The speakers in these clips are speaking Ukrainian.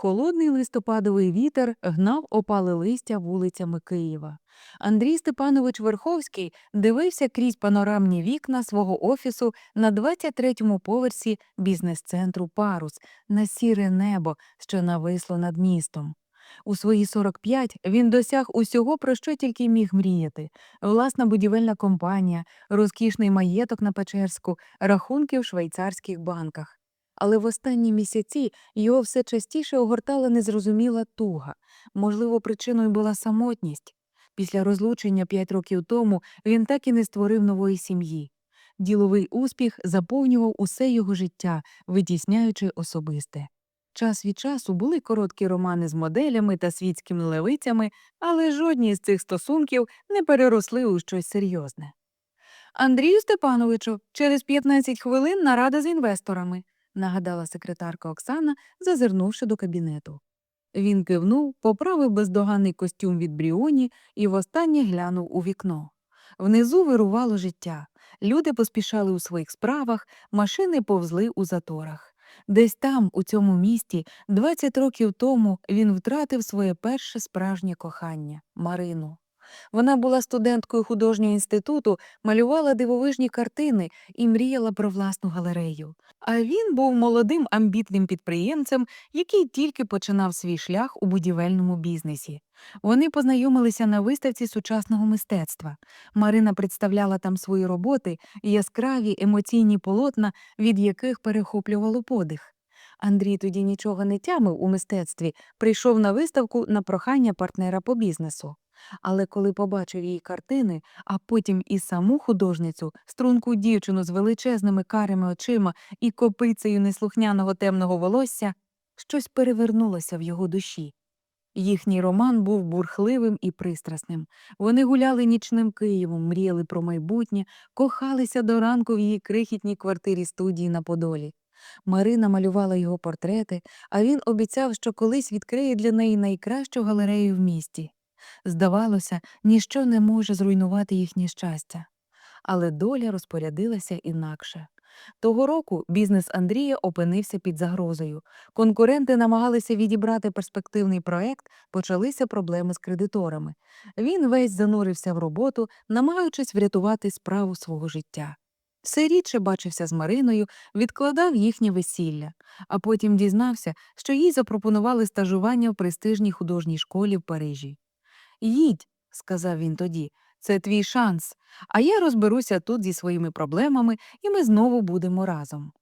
Холодний листопадовий вітер гнав опале листя вулицями Києва. Андрій Степанович Верховський дивився крізь панорамні вікна свого офісу на 23-му поверсі бізнес-центру Парус на сіре небо, що нависло над містом. У свої 45 він досяг усього, про що тільки міг мріяти: власна будівельна компанія, розкішний маєток на Печерську, рахунки в швейцарських банках. Але в останні місяці його все частіше огортала незрозуміла туга. Можливо, причиною була самотність. Після розлучення п'ять років тому він так і не створив нової сім'ї. Діловий успіх заповнював усе його життя, витісняючи особисте. Час від часу були короткі романи з моделями та світськими левицями, але жодні з цих стосунків не переросли у щось серйозне. Андрію Степановичу, через 15 хвилин нарада з інвесторами нагадала секретарка Оксана, зазирнувши до кабінету. Він кивнув, поправив бездоганний костюм від Бріоні і востаннє глянув у вікно. Внизу вирувало життя. Люди поспішали у своїх справах, машини повзли у заторах. Десь там, у цьому місті, 20 років тому він втратив своє перше справжнє кохання Марину. Вона була студенткою художнього інституту, малювала дивовижні картини і мріяла про власну галерею. А він був молодим амбітним підприємцем, який тільки починав свій шлях у будівельному бізнесі. Вони познайомилися на виставці сучасного мистецтва. Марина представляла там свої роботи, яскраві емоційні полотна, від яких перехоплювало подих. Андрій тоді нічого не тямив у мистецтві, прийшов на виставку на прохання партнера по бізнесу. Але коли побачив її картини, а потім і саму художницю, струнку дівчину з величезними карими очима і копицею неслухняного темного волосся, щось перевернулося в його душі. Їхній роман був бурхливим і пристрасним. Вони гуляли нічним Києвом, мріяли про майбутнє, кохалися до ранку в її крихітній квартирі студії на Подолі. Марина малювала його портрети, а він обіцяв, що колись відкриє для неї найкращу галерею в місті. Здавалося, ніщо не може зруйнувати їхнє щастя. Але доля розпорядилася інакше. Того року бізнес Андрія опинився під загрозою. Конкуренти намагалися відібрати перспективний проект, почалися проблеми з кредиторами. Він весь занурився в роботу, намагаючись врятувати справу свого життя. Все рідше бачився з Мариною, відкладав їхнє весілля, а потім дізнався, що їй запропонували стажування в престижній художній школі в Парижі. Їдь, сказав він тоді, це твій шанс, а я розберуся тут зі своїми проблемами, і ми знову будемо разом.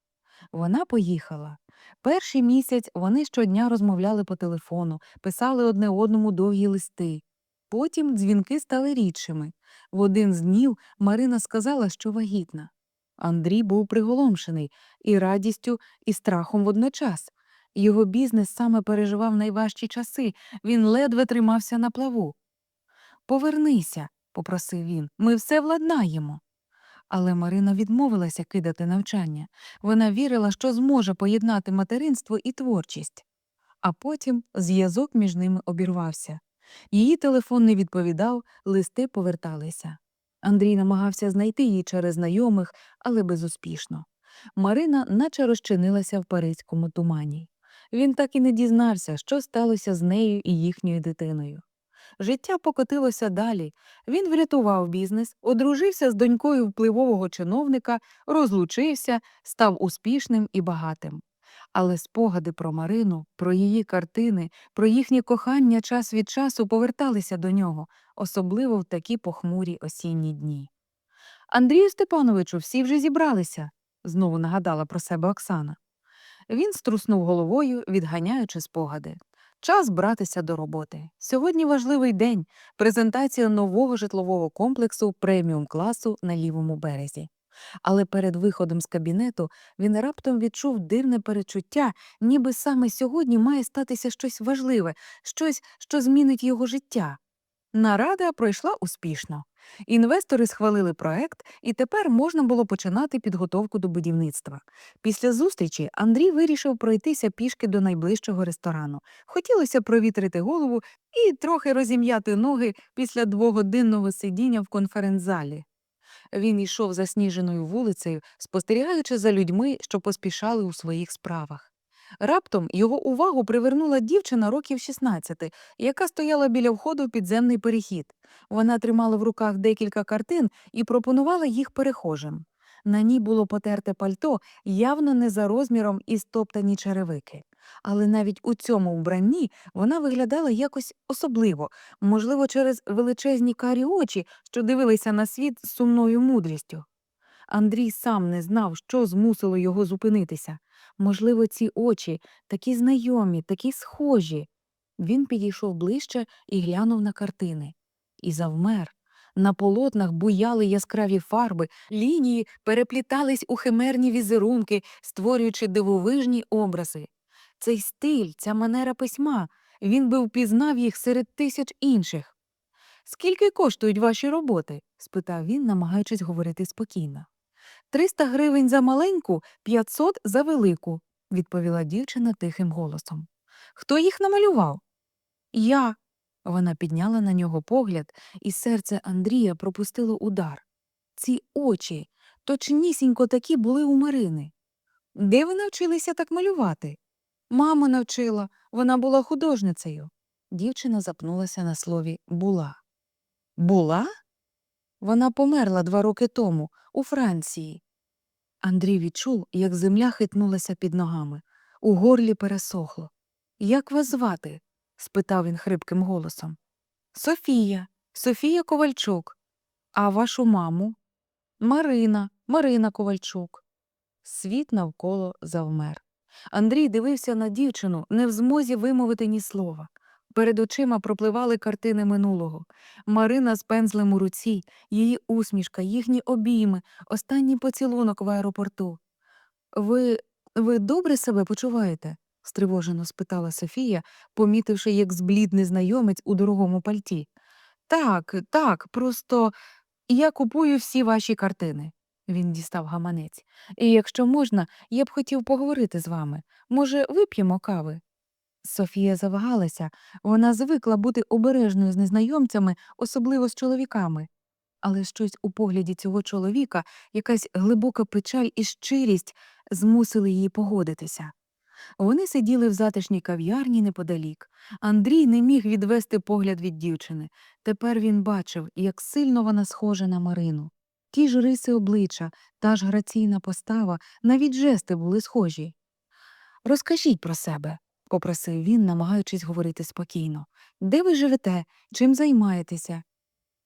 Вона поїхала. Перший місяць вони щодня розмовляли по телефону, писали одне одному довгі листи. Потім дзвінки стали рідшими. В один з днів Марина сказала, що вагітна. Андрій був приголомшений і радістю, і страхом водночас. Його бізнес саме переживав найважчі часи, він ледве тримався на плаву. Повернися, попросив він, ми все владнаємо. Але Марина відмовилася кидати навчання. Вона вірила, що зможе поєднати материнство і творчість. А потім зв'язок між ними обірвався. Її телефон не відповідав, листи поверталися. Андрій намагався знайти її через знайомих, але безуспішно. Марина наче розчинилася в паризькому тумані. Він так і не дізнався, що сталося з нею і їхньою дитиною. Життя покотилося далі. Він врятував бізнес, одружився з донькою впливового чиновника, розлучився, став успішним і багатим. Але спогади про Марину, про її картини, про їхнє кохання час від часу поверталися до нього, особливо в такі похмурі осінні дні. Андрію Степановичу, всі вже зібралися, знову нагадала про себе Оксана. Він струснув головою, відганяючи спогади. Час братися до роботи. Сьогодні важливий день презентація нового житлового комплексу преміум класу на лівому березі. Але перед виходом з кабінету він раптом відчув дивне перечуття, ніби саме сьогодні має статися щось важливе, щось, що змінить його життя. Нарада пройшла успішно. Інвестори схвалили проект, і тепер можна було починати підготовку до будівництва. Після зустрічі Андрій вирішив пройтися пішки до найближчого ресторану. Хотілося провітрити голову і трохи розім'яти ноги після двогодинного сидіння в конференц-залі. Він йшов засніженою вулицею, спостерігаючи за людьми, що поспішали у своїх справах. Раптом його увагу привернула дівчина років 16, яка стояла біля входу в підземний перехід. Вона тримала в руках декілька картин і пропонувала їх перехожим. На ній було потерте пальто, явно не за розміром і стоптані черевики. Але навіть у цьому вбранні вона виглядала якось особливо, можливо, через величезні карі очі, що дивилися на світ з сумною мудрістю. Андрій сам не знав, що змусило його зупинитися. Можливо, ці очі такі знайомі, такі схожі. Він підійшов ближче і глянув на картини. І завмер. На полотнах буяли яскраві фарби, лінії переплітались у химерні візерунки, створюючи дивовижні образи. Цей стиль, ця манера письма, він би впізнав їх серед тисяч інших. Скільки коштують ваші роботи? спитав він, намагаючись говорити спокійно. Триста гривень за маленьку, п'ятсот за велику, відповіла дівчина тихим голосом. Хто їх намалював? Я. Вона підняла на нього погляд, і серце Андрія пропустило удар. Ці очі точнісінько такі були у Марини. Де ви навчилися так малювати? Мама навчила, вона була художницею. Дівчина запнулася на слові була. Була? Вона померла два роки тому, у Франції. Андрій відчув, як земля хитнулася під ногами. У горлі пересохло. Як вас звати? спитав він хрипким голосом. Софія, Софія Ковальчук. А вашу маму? Марина, Марина Ковальчук. Світ навколо завмер. Андрій дивився на дівчину, не в змозі вимовити ні слова. Перед очима пропливали картини минулого. Марина з пензлем у руці, її усмішка, їхні обійми, останній поцілунок в аеропорту. Ви ви добре себе почуваєте? стривожено спитала Софія, помітивши, як зблід незнайомець у дорогому пальті. Так, так, просто я купую всі ваші картини. Він дістав гаманець. І якщо можна, я б хотів поговорити з вами. Може, вип'ємо кави? Софія завагалася, вона звикла бути обережною з незнайомцями, особливо з чоловіками. Але щось у погляді цього чоловіка, якась глибока печаль і щирість змусили її погодитися. Вони сиділи в затишній кав'ярні неподалік. Андрій не міг відвести погляд від дівчини. Тепер він бачив, як сильно вона схожа на Марину. Ті ж риси обличчя, та ж граційна постава, навіть жести були схожі. Розкажіть про себе, попросив він, намагаючись говорити спокійно. Де ви живете? Чим займаєтеся?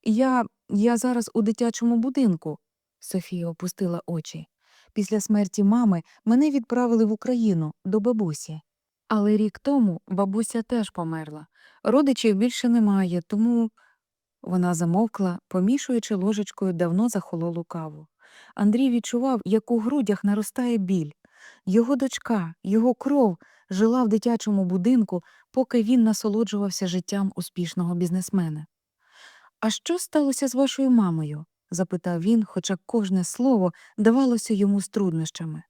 Я я зараз у дитячому будинку. Софія опустила очі. Після смерті мами мене відправили в Україну до бабусі. Але рік тому бабуся теж померла. Родичів більше немає, тому. Вона замовкла, помішуючи ложечкою давно захололу каву. Андрій відчував, як у грудях наростає біль. Його дочка, його кров жила в дитячому будинку, поки він насолоджувався життям успішного бізнесмена. А що сталося з вашою мамою? запитав він, хоча кожне слово давалося йому з труднощами.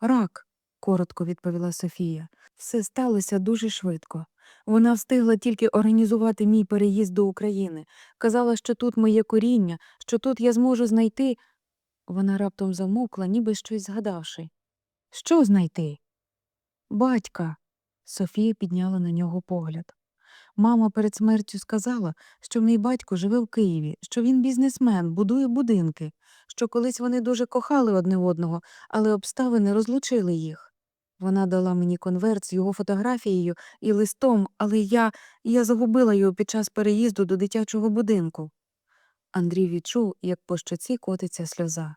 Рак, коротко відповіла Софія. Все сталося дуже швидко. Вона встигла тільки організувати мій переїзд до України. Казала, що тут моє коріння, що тут я зможу знайти. Вона раптом замовкла, ніби щось згадавши. Що знайти? Батька. Софія підняла на нього погляд. Мама перед смертю сказала, що мій батько живе в Києві, що він бізнесмен, будує будинки, що колись вони дуже кохали одне одного, але обставини розлучили їх. Вона дала мені конверт з його фотографією і листом, але я я загубила його під час переїзду до дитячого будинку. Андрій відчув, як по щоці котиться сльоза.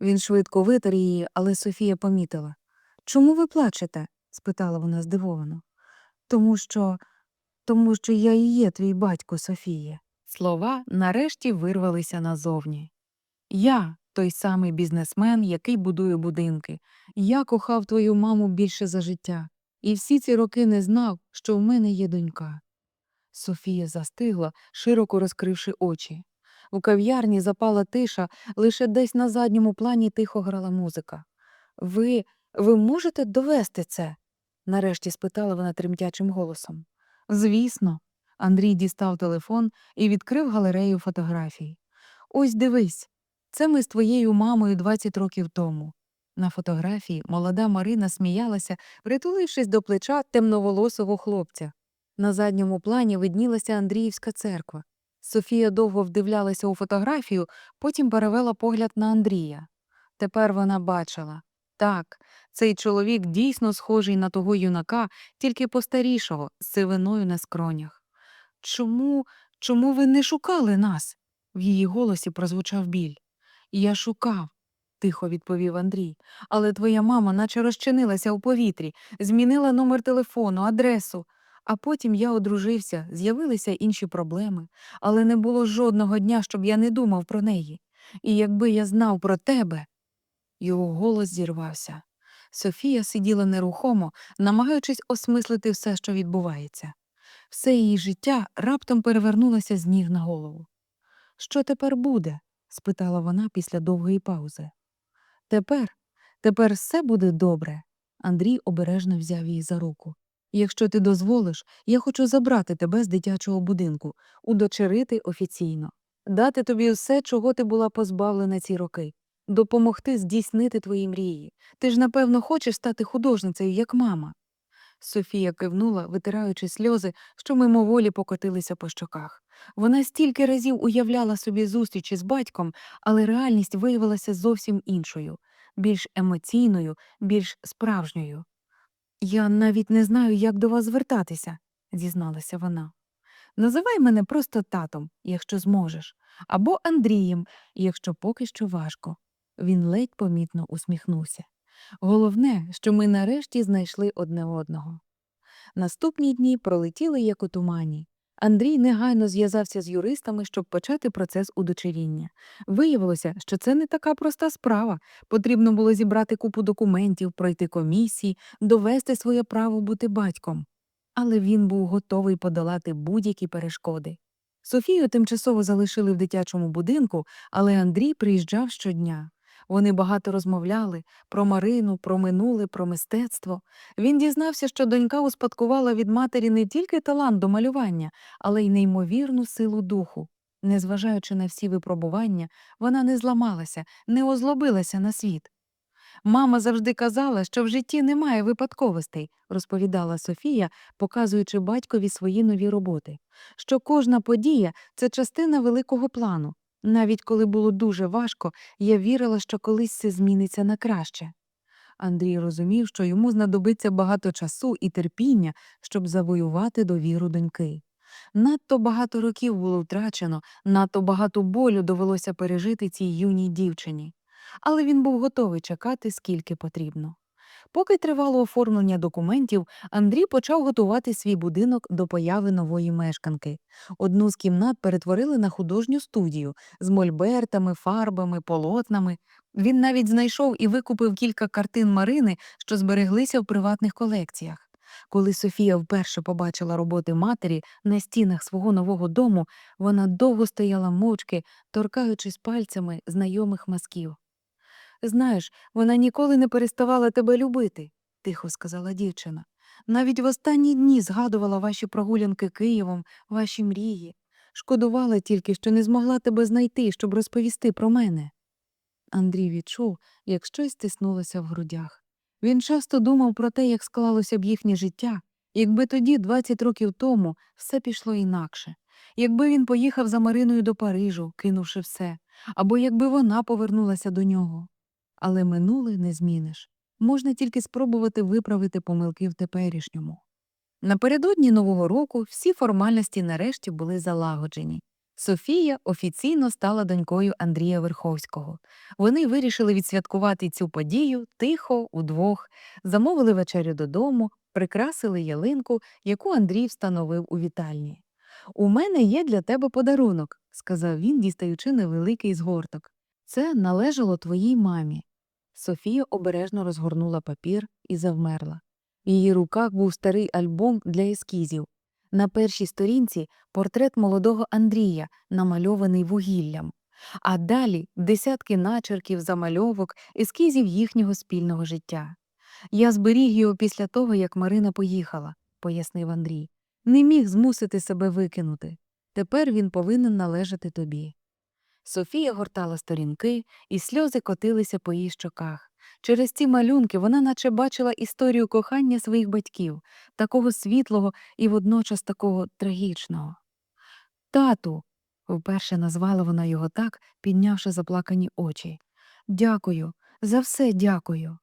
Він швидко витер її, але Софія помітила. Чому ви плачете? Спитала вона здивовано. Тому що тому що я і є твій батько, Софія. Слова нарешті вирвалися назовні. Я той самий бізнесмен, який будує будинки. Я кохав твою маму більше за життя, і всі ці роки не знав, що в мене є донька. Софія застигла, широко розкривши очі. У кав'ярні запала тиша, лише десь на задньому плані тихо грала музика. Ви ви можете довести це? Нарешті спитала вона тремтячим голосом. Звісно, Андрій дістав телефон і відкрив галерею фотографій. Ось дивись, це ми з твоєю мамою 20 років тому. На фотографії молода Марина сміялася, притулившись до плеча темноволосого хлопця. На задньому плані виднілася Андріївська церква. Софія довго вдивлялася у фотографію, потім перевела погляд на Андрія. Тепер вона бачила так, цей чоловік дійсно схожий на того юнака, тільки постарішого, з сивиною на скронях. Чому, чому ви не шукали нас? В її голосі прозвучав біль. Я шукав, тихо відповів Андрій. Але твоя мама наче розчинилася у повітрі, змінила номер телефону, адресу. А потім я одружився, з'явилися інші проблеми, але не було жодного дня, щоб я не думав про неї. І якби я знав про тебе. Його голос зірвався. Софія сиділа нерухомо, намагаючись осмислити все, що відбувається. Все її життя раптом перевернулося з ніг на голову. Що тепер буде? спитала вона після довгої паузи. Тепер, тепер все буде добре. Андрій обережно взяв її за руку. Якщо ти дозволиш, я хочу забрати тебе з дитячого будинку, удочерити офіційно, дати тобі все, чого ти була позбавлена ці роки, допомогти здійснити твої мрії. Ти ж, напевно, хочеш стати художницею, як мама. Софія кивнула, витираючи сльози, що мимоволі покотилися по щоках. Вона стільки разів уявляла собі зустрічі з батьком, але реальність виявилася зовсім іншою, більш емоційною, більш справжньою. Я навіть не знаю, як до вас звертатися, зізналася вона. Називай мене просто татом, якщо зможеш, або Андрієм, якщо поки що важко. Він ледь помітно усміхнувся. Головне, що ми нарешті знайшли одне одного. Наступні дні пролетіли як у тумані. Андрій негайно зв'язався з юристами, щоб почати процес удочеріння. Виявилося, що це не така проста справа. Потрібно було зібрати купу документів, пройти комісії, довести своє право бути батьком. Але він був готовий подолати будь-які перешкоди. Софію тимчасово залишили в дитячому будинку, але Андрій приїжджав щодня. Вони багато розмовляли про Марину, про минуле, про мистецтво. Він дізнався, що донька успадкувала від матері не тільки талант до малювання, але й неймовірну силу духу. Незважаючи на всі випробування, вона не зламалася, не озлобилася на світ. Мама завжди казала, що в житті немає випадковостей, розповідала Софія, показуючи батькові свої нові роботи, що кожна подія це частина великого плану. Навіть коли було дуже важко, я вірила, що колись це зміниться на краще. Андрій розумів, що йому знадобиться багато часу і терпіння, щоб завоювати довіру доньки. Надто багато років було втрачено, надто багато болю довелося пережити цій юній дівчині. Але він був готовий чекати, скільки потрібно. Поки тривало оформлення документів, Андрій почав готувати свій будинок до появи нової мешканки. Одну з кімнат перетворили на художню студію з мольбертами, фарбами, полотнами. Він навіть знайшов і викупив кілька картин Марини, що збереглися в приватних колекціях. Коли Софія вперше побачила роботи матері на стінах свого нового дому, вона довго стояла мовчки, торкаючись пальцями знайомих мазків. Знаєш, вона ніколи не переставала тебе любити, тихо сказала дівчина. Навіть в останні дні згадувала ваші прогулянки Києвом, ваші мрії. Шкодувала тільки, що не змогла тебе знайти, щоб розповісти про мене. Андрій відчув, як щось стиснулося в грудях. Він часто думав про те, як склалося б їхнє життя, якби тоді, 20 років тому, все пішло інакше, якби він поїхав за Мариною до Парижу, кинувши все, або якби вона повернулася до нього. Але минуле не зміниш. Можна тільки спробувати виправити помилки в теперішньому. Напередодні Нового року всі формальності нарешті були залагоджені. Софія офіційно стала донькою Андрія Верховського. Вони вирішили відсвяткувати цю подію тихо, удвох, замовили вечерю додому, прикрасили ялинку, яку Андрій встановив у вітальні. У мене є для тебе подарунок, сказав він, дістаючи невеликий згорток. Це належало твоїй мамі. Софія обережно розгорнула папір і завмерла. В її руках був старий альбом для ескізів. На першій сторінці портрет молодого Андрія, намальований вугіллям, а далі десятки начерків, замальовок, ескізів їхнього спільного життя. Я зберіг його після того, як Марина поїхала, пояснив Андрій. Не міг змусити себе викинути. Тепер він повинен належати тобі. Софія гортала сторінки, і сльози котилися по її щоках. Через ці малюнки вона наче бачила історію кохання своїх батьків, такого світлого і водночас такого трагічного. Тату, вперше назвала вона його так, піднявши заплакані очі. Дякую, за все дякую.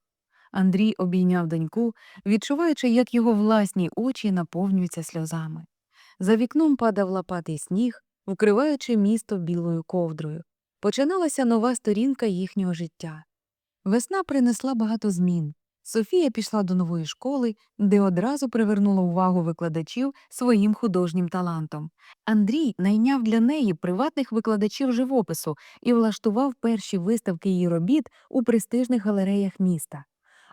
Андрій обійняв доньку, відчуваючи, як його власні очі наповнюються сльозами. За вікном падав лопатий сніг, вкриваючи місто білою ковдрою. Починалася нова сторінка їхнього життя. Весна принесла багато змін. Софія пішла до нової школи, де одразу привернула увагу викладачів своїм художнім талантом. Андрій найняв для неї приватних викладачів живопису і влаштував перші виставки її робіт у престижних галереях міста.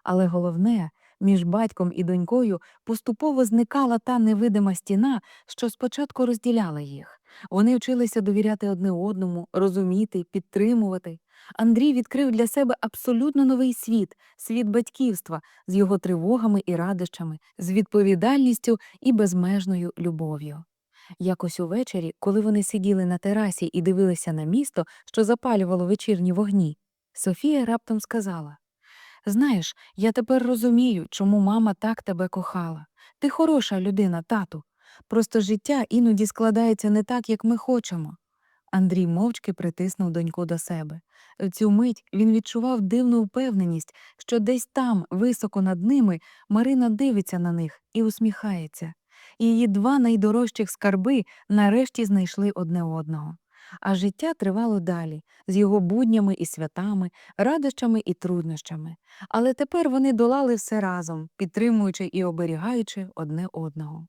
Але головне, між батьком і донькою поступово зникала та невидима стіна, що спочатку розділяла їх. Вони вчилися довіряти одне одному, розуміти, підтримувати. Андрій відкрив для себе абсолютно новий світ, світ батьківства з його тривогами і радощами, з відповідальністю і безмежною любов'ю. Якось увечері, коли вони сиділи на терасі і дивилися на місто, що запалювало вечірні вогні, Софія раптом сказала Знаєш, я тепер розумію, чому мама так тебе кохала. Ти хороша людина, тату. Просто життя іноді складається не так, як ми хочемо. Андрій мовчки притиснув доньку до себе. В цю мить він відчував дивну впевненість, що десь там, високо над ними, Марина дивиться на них і усміхається. Її два найдорожчих скарби нарешті знайшли одне одного. А життя тривало далі, з його буднями і святами, радощами і труднощами. Але тепер вони долали все разом, підтримуючи і оберігаючи одне одного.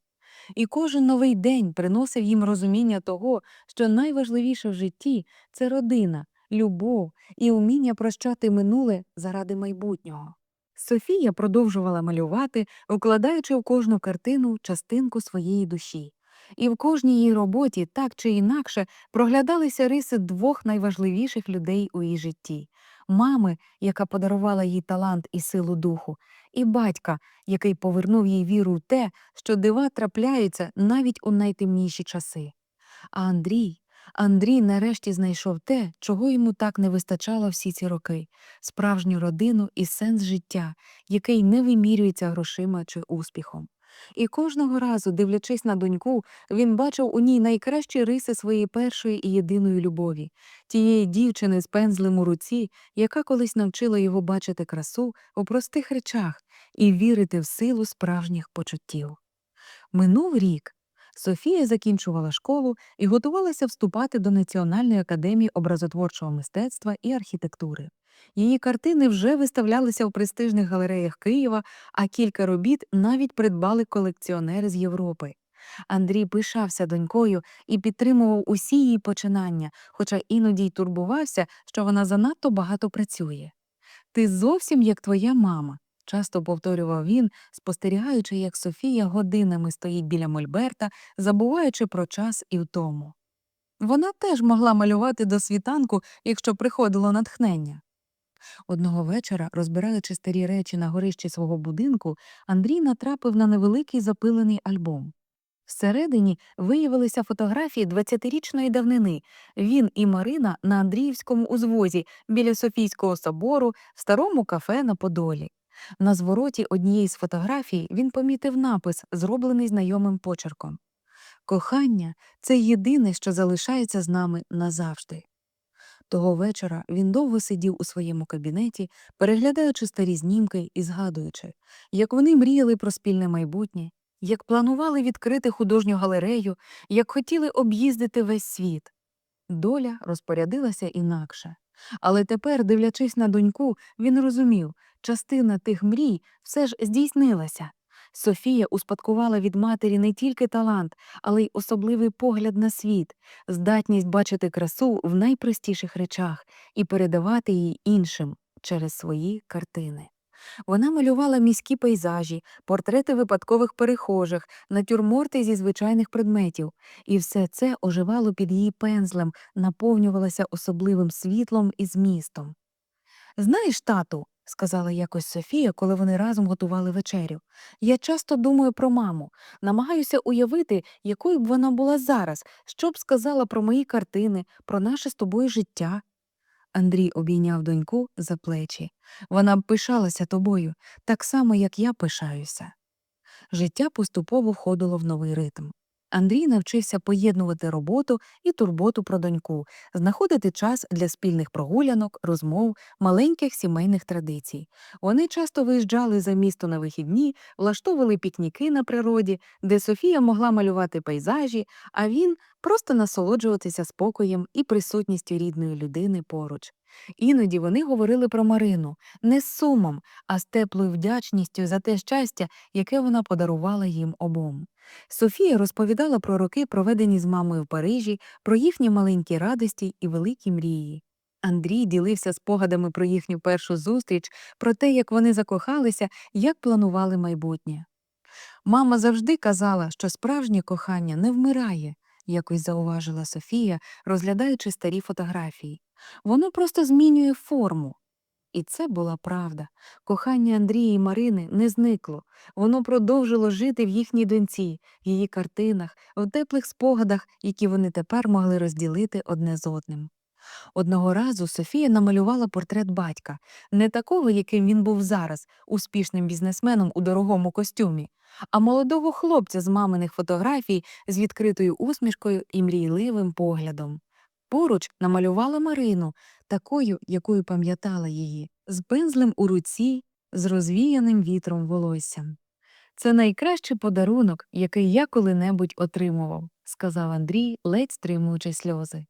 І кожен новий день приносив їм розуміння того, що найважливіше в житті це родина, любов і уміння прощати минуле заради майбутнього. Софія продовжувала малювати, вкладаючи в кожну картину частинку своєї душі. І в кожній її роботі, так чи інакше, проглядалися риси двох найважливіших людей у її житті мами, яка подарувала їй талант і силу духу, і батька, який повернув їй віру в те, що дива трапляються навіть у найтемніші часи. А Андрій, Андрій нарешті знайшов те, чого йому так не вистачало всі ці роки справжню родину і сенс життя, який не вимірюється грошима чи успіхом. І кожного разу, дивлячись на доньку, він бачив у ній найкращі риси своєї першої і єдиної любові, тієї дівчини з пензлем у руці, яка колись навчила його бачити красу у простих речах і вірити в силу справжніх почуттів. Минув рік. Софія закінчувала школу і готувалася вступати до Національної академії образотворчого мистецтва і архітектури. Її картини вже виставлялися в престижних галереях Києва, а кілька робіт навіть придбали колекціонери з Європи. Андрій пишався донькою і підтримував усі її починання, хоча іноді й турбувався, що вона занадто багато працює. Ти зовсім як твоя мама, часто повторював він, спостерігаючи, як Софія годинами стоїть біля Мольберта, забуваючи про час і втому. Вона теж могла малювати до світанку, якщо приходило натхнення. Одного вечора, розбираючи старі речі на горищі свого будинку, Андрій натрапив на невеликий запилений альбом. Всередині виявилися фотографії 20-річної давнини. Він і Марина на Андріївському узвозі біля Софійського собору в старому кафе на Подолі. На звороті однієї з фотографій він помітив напис, зроблений знайомим почерком. Кохання це єдине, що залишається з нами назавжди. Того вечора він довго сидів у своєму кабінеті, переглядаючи старі знімки і згадуючи, як вони мріяли про спільне майбутнє, як планували відкрити художню галерею, як хотіли об'їздити весь світ. Доля розпорядилася інакше. Але тепер, дивлячись на доньку, він розумів, частина тих мрій все ж здійснилася. Софія успадкувала від матері не тільки талант, але й особливий погляд на світ, здатність бачити красу в найпростіших речах і передавати її іншим через свої картини. Вона малювала міські пейзажі, портрети випадкових перехожих, натюрморти зі звичайних предметів, і все це оживало під її пензлем, наповнювалося особливим світлом і змістом. Знаєш, тату, сказала якось Софія, коли вони разом готували вечерю. Я часто думаю про маму, намагаюся уявити, якою б вона була зараз, що б сказала про мої картини, про наше з тобою життя. Андрій обійняв доньку за плечі. Вона б пишалася тобою, так само, як я пишаюся. Життя поступово входило в новий ритм. Андрій навчився поєднувати роботу і турботу про доньку, знаходити час для спільних прогулянок, розмов, маленьких сімейних традицій. Вони часто виїжджали за місто на вихідні, влаштовували пікніки на природі, де Софія могла малювати пейзажі, а він просто насолоджуватися спокоєм і присутністю рідної людини поруч. Іноді вони говорили про Марину не з сумом, а з теплою вдячністю за те щастя, яке вона подарувала їм обом. Софія розповідала про роки, проведені з мамою в Парижі, про їхні маленькі радості і великі мрії. Андрій ділився спогадами про їхню першу зустріч, про те, як вони закохалися, як планували майбутнє. Мама завжди казала, що справжнє кохання не вмирає, якось зауважила Софія, розглядаючи старі фотографії. Воно просто змінює форму. І це була правда. Кохання Андрія і Марини не зникло. Воно продовжило жити в їхній доньці, в її картинах, в теплих спогадах, які вони тепер могли розділити одне з одним. Одного разу Софія намалювала портрет батька, не такого, яким він був зараз, успішним бізнесменом у дорогому костюмі, а молодого хлопця з маминих фотографій з відкритою усмішкою і мрійливим поглядом. Поруч намалювала Марину, такою, якою пам'ятала її, з пензлем у руці, з розвіяним вітром волоссям. Це найкращий подарунок, який я коли-небудь отримував, сказав Андрій, ледь стримуючи сльози.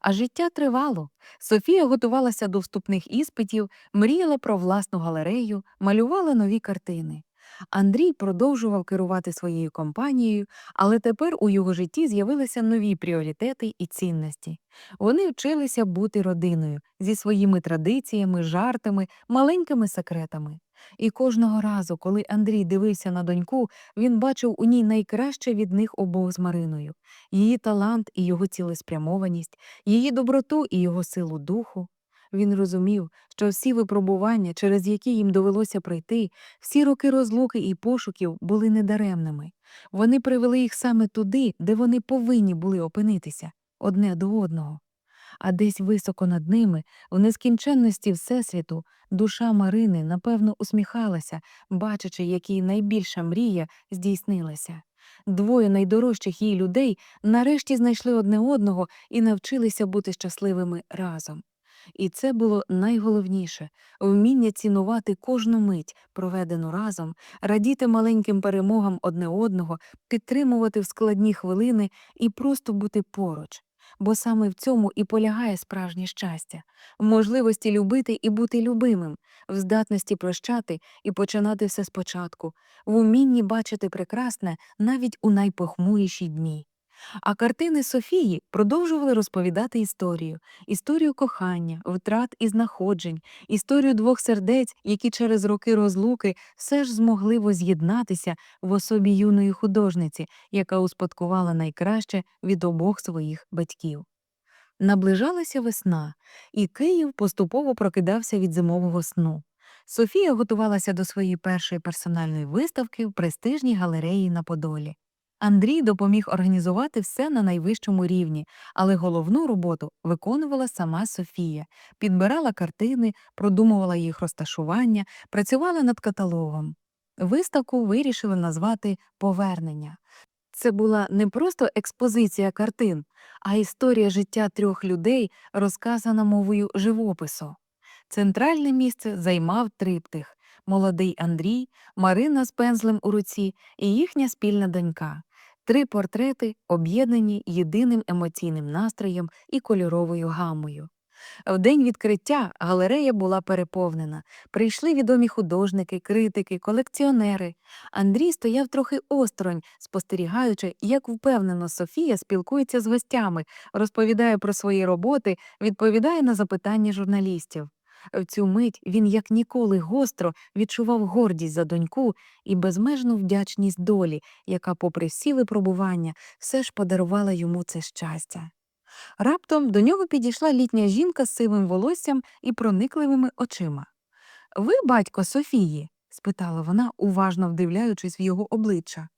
А життя тривало. Софія готувалася до вступних іспитів, мріяла про власну галерею, малювала нові картини. Андрій продовжував керувати своєю компанією, але тепер у його житті з'явилися нові пріоритети і цінності. Вони вчилися бути родиною зі своїми традиціями, жартами, маленькими секретами. І кожного разу, коли Андрій дивився на доньку, він бачив у ній найкраще від них обох з Мариною її талант і його цілеспрямованість, її доброту і його силу духу. Він розумів, що всі випробування, через які їм довелося пройти, всі роки розлуки і пошуків були недаремними. Вони привели їх саме туди, де вони повинні були опинитися одне до одного. А десь високо над ними, в нескінченності Всесвіту, душа Марини напевно усміхалася, бачачи, як її найбільша мрія здійснилася. Двоє найдорожчих їй людей нарешті знайшли одне одного і навчилися бути щасливими разом. І це було найголовніше вміння цінувати кожну мить, проведену разом, радіти маленьким перемогам одне одного, підтримувати в складні хвилини і просто бути поруч. Бо саме в цьому і полягає справжнє щастя, в можливості любити і бути любимим, в здатності прощати і починати все спочатку, в умінні бачити прекрасне навіть у найпохмуріші дні. А картини Софії продовжували розповідати історію, історію кохання, втрат і знаходжень, історію двох сердець, які через роки розлуки все ж змогли воз'єднатися в особі юної художниці, яка успадкувала найкраще від обох своїх батьків. Наближалася весна, і Київ поступово прокидався від зимового сну. Софія готувалася до своєї першої персональної виставки в престижній галереї на Подолі. Андрій допоміг організувати все на найвищому рівні, але головну роботу виконувала сама Софія, підбирала картини, продумувала їх розташування, працювала над каталогом. Виставку вирішили назвати Повернення. Це була не просто експозиція картин, а історія життя трьох людей, розказана мовою живопису. Центральне місце займав триптих молодий Андрій, Марина з пензлем у руці і їхня спільна донька. Три портрети, об'єднані єдиним емоційним настроєм і кольоровою гамою. В день відкриття галерея була переповнена. Прийшли відомі художники, критики, колекціонери. Андрій стояв трохи осторонь, спостерігаючи, як впевнено Софія спілкується з гостями, розповідає про свої роботи, відповідає на запитання журналістів. В цю мить він як ніколи гостро відчував гордість за доньку і безмежну вдячність долі, яка, попри всі випробування, все ж подарувала йому це щастя. Раптом до нього підійшла літня жінка з сивим волоссям і проникливими очима. Ви батько Софії? спитала вона, уважно вдивляючись в його обличчя.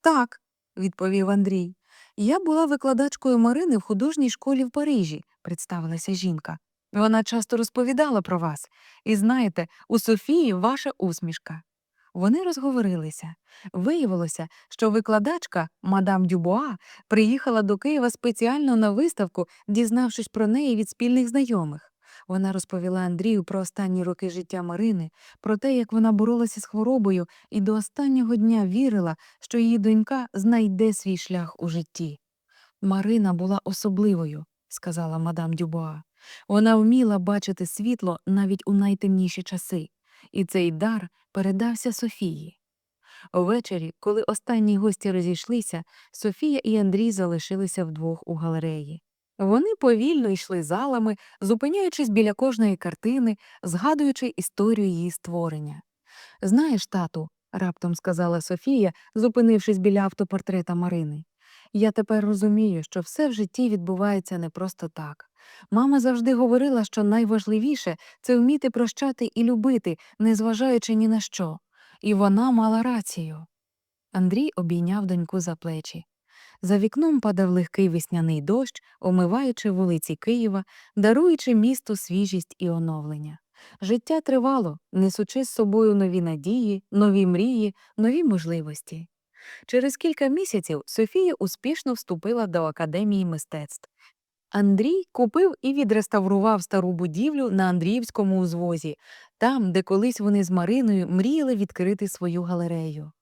Так, відповів Андрій. Я була викладачкою Марини в художній школі в Парижі, представилася жінка. Вона часто розповідала про вас. І знаєте, у Софії ваша усмішка. Вони розговорилися. Виявилося, що викладачка мадам Дюбуа приїхала до Києва спеціально на виставку, дізнавшись про неї від спільних знайомих. Вона розповіла Андрію про останні роки життя Марини, про те, як вона боролася з хворобою і до останнього дня вірила, що її донька знайде свій шлях у житті. Марина була особливою, сказала мадам Дюбуа. Вона вміла бачити світло навіть у найтемніші часи, і цей дар передався Софії. Увечері, коли останні гості розійшлися, Софія і Андрій залишилися вдвох у галереї. Вони повільно йшли залами, зупиняючись біля кожної картини, згадуючи історію її створення. Знаєш, тату, раптом сказала Софія, зупинившись біля автопортрета Марини. Я тепер розумію, що все в житті відбувається не просто так. Мама завжди говорила, що найважливіше це вміти прощати і любити, незважаючи ні на що. І вона мала рацію. Андрій обійняв доньку за плечі. За вікном падав легкий весняний дощ, омиваючи вулиці Києва, даруючи місту свіжість і оновлення. Життя тривало, несучи з собою нові надії, нові мрії, нові можливості. Через кілька місяців Софія успішно вступила до Академії мистецтв. Андрій купив і відреставрував стару будівлю на Андріївському узвозі, там, де колись вони з Мариною мріяли відкрити свою галерею.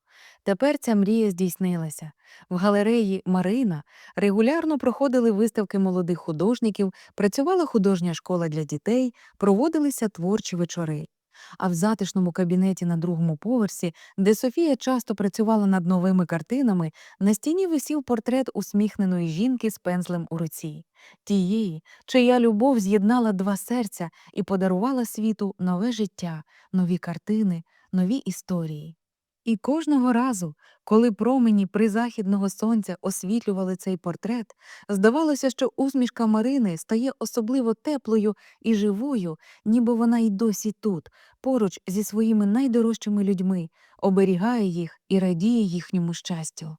Тепер ця мрія здійснилася. В галереї Марина регулярно проходили виставки молодих художників, працювала художня школа для дітей, проводилися творчі вечори. А в затишному кабінеті на другому поверсі, де Софія часто працювала над новими картинами, на стіні висів портрет усміхненої жінки з пензлем у руці, тієї, чия любов з'єднала два серця і подарувала світу нове життя, нові картини, нові історії. І кожного разу, коли промені призахідного сонця освітлювали цей портрет, здавалося, що усмішка Марини стає особливо теплою і живою, ніби вона й досі тут, поруч зі своїми найдорожчими людьми, оберігає їх і радіє їхньому щастю.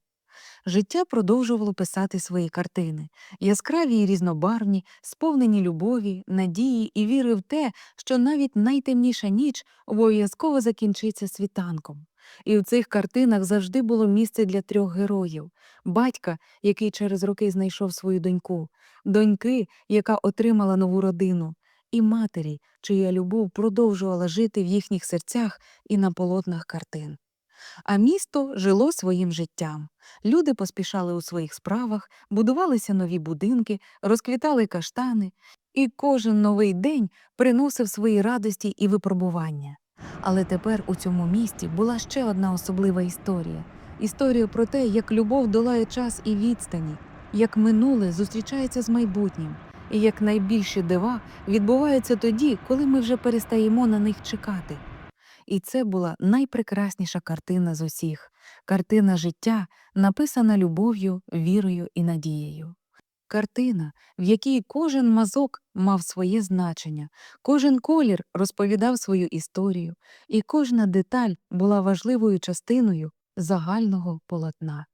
Життя продовжувало писати свої картини, яскраві і різнобарвні, сповнені любові, надії і віри в те, що навіть найтемніша ніч обов'язково закінчиться світанком. І в цих картинах завжди було місце для трьох героїв: батька, який через роки знайшов свою доньку, доньки, яка отримала нову родину, і матері, чия любов продовжувала жити в їхніх серцях і на полотнах картин. А місто жило своїм життям. Люди поспішали у своїх справах, будувалися нові будинки, розквітали каштани, і кожен новий день приносив свої радості і випробування. Але тепер у цьому місті була ще одна особлива історія історія про те, як любов долає час і відстані, як минуле зустрічається з майбутнім, і як найбільші дива відбуваються тоді, коли ми вже перестаємо на них чекати. І це була найпрекрасніша картина з усіх картина життя, написана любов'ю, вірою і надією. Картина, в якій кожен мазок мав своє значення, кожен колір розповідав свою історію, і кожна деталь була важливою частиною загального полотна.